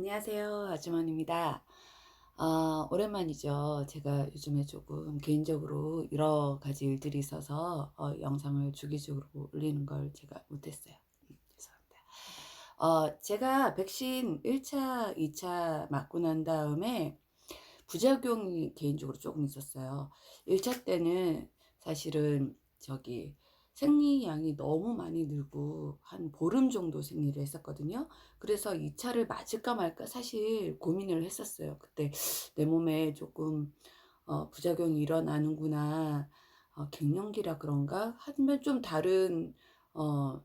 안녕하세요. 아주머니입니다. 아, 오랜만이죠. 제가 요즘에 조금 개인적으로 여러 가지 일들이 있어서 어, 영상을 주기적으로 올리는 걸 제가 못했어요. 음, 죄송합니다. 어, 제가 백신 1차, 2차 맞고 난 다음에 부작용이 개인적으로 조금 있었어요. 1차 때는 사실은 저기 생리량이 너무 많이 늘고 한 보름 정도 생리를 했었거든요. 그래서 2차를 맞을까 말까 사실 고민을 했었어요. 그때 내 몸에 조금 어, 부작용이 일어나는구나. 어, 갱년기라 그런가? 하면 좀 다른 어,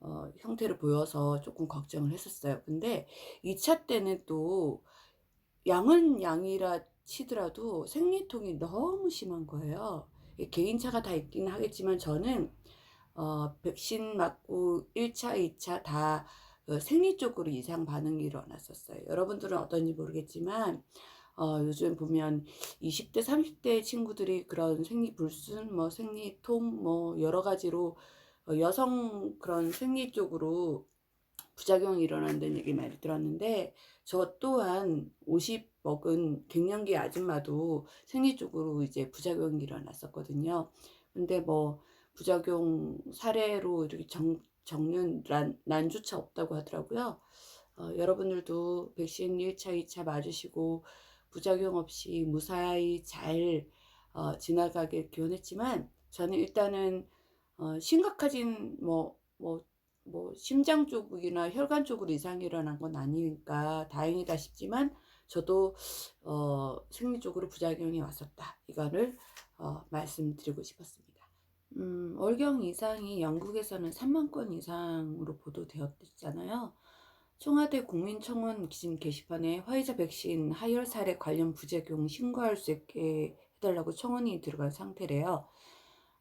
어, 형태를 보여서 조금 걱정을 했었어요. 근데 2차 때는 또 양은 양이라 치더라도 생리통이 너무 심한 거예요. 개인차가 다 있긴 하겠지만 저는 어, 백신 맞고 1차, 2차 다 어, 생리 쪽으로 이상 반응이 일어났었어요. 여러분들은 어떤지 모르겠지만 어, 요즘 보면 20대, 30대 친구들이 그런 생리 불순, 뭐 생리통, 뭐 여러 가지로 어, 여성 그런 생리 쪽으로 부작용이 일어난다는 얘기 많이 들었는데 저 또한 50 먹은 갱년기 아줌마도 생리 쪽으로 이제 부작용이 일어났었거든요. 근데 뭐 부작용 사례로 이렇게 정, 적는 난, 난조차 없다고 하더라고요. 어, 여러분들도 백신 1차, 2차 맞으시고 부작용 없이 무사히 잘 어, 지나가길 기원했지만 저는 일단은 어, 심각하진 뭐, 뭐, 뭐 심장 쪽이나 혈관 쪽으로 이상이 일어난 건 아니니까 다행이다 싶지만 저도 어, 생리 쪽으로 부작용이 왔었다. 이거를 어, 말씀드리고 싶었습니다. 음, 월경 이상이 영국에서는 3만 건 이상으로 보도되었잖아요. 청와대 국민청원 기준 게시판에 화이자 백신 하열 사례 관련 부작용 신고할 수 있게 해달라고 청원이 들어간 상태래요.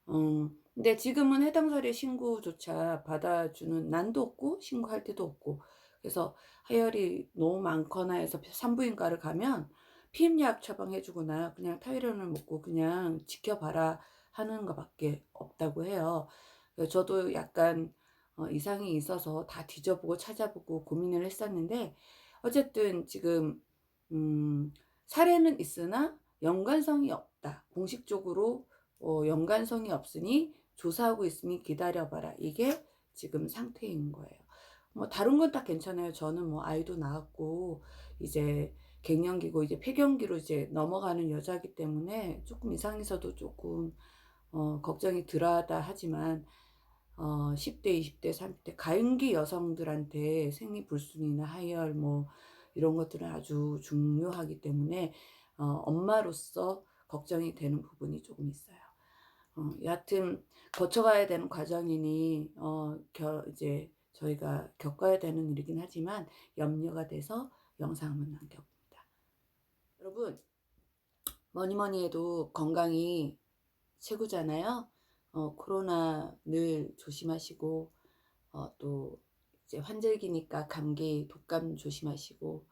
음, 근데 지금은 해당 사례 신고조차 받아주는 난도 없고 신고할 때도 없고 그래서 하열이 너무 많거나 해서 산부인과를 가면 피임약 처방해주거나 그냥 타이레놀 먹고 그냥 지켜봐라 하는 것밖에 없다고 해요. 저도 약간 어, 이상이 있어서 다 뒤져보고 찾아보고 고민을 했었는데 어쨌든 지금 음, 사례는 있으나 연관성이 없다. 공식적으로 어, 연관성이 없으니 조사하고 있으니 기다려봐라. 이게 지금 상태인 거예요. 뭐 다른 건 다 괜찮아요. 저는 뭐 아이도 낳았고 이제 갱년기고 이제 폐경기로 이제 넘어가는 여자기 때문에 조금 이상해서도 조금 어, 걱정이 덜하다 하지만 어, 10대, 20대, 30대 가임기 여성들한테 생리 불순이나 하열 뭐 이런 것들은 아주 중요하기 때문에 어, 엄마로서 걱정이 되는 부분이 조금 있어요. 어, 여하튼 거쳐가야 되는 과정이니 어, 겨, 이제 저희가 겪어야 되는 일이긴 하지만 염려가 돼서 영상을 남겨봅니다. 여러분 뭐니 뭐니 해도 건강이 최고잖아요. 어, 코로나 늘 조심하시고 어, 또 이제 환절기니까 감기, 독감 조심하시고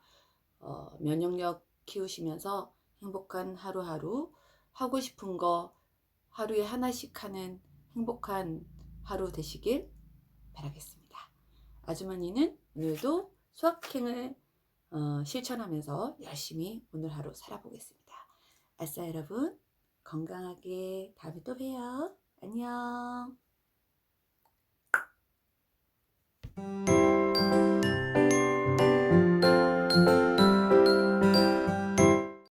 어, 면역력 키우시면서 행복한 하루하루 하고 싶은 거 하루에 하나씩 하는 행복한 하루 되시길 바라겠습니다. 아주머니는 오늘도 수학행을 어, 실천하면서 열심히 오늘 하루 살아보겠습니다. 아싸 여러분 건강하게 다음에 또 봬요. 안녕.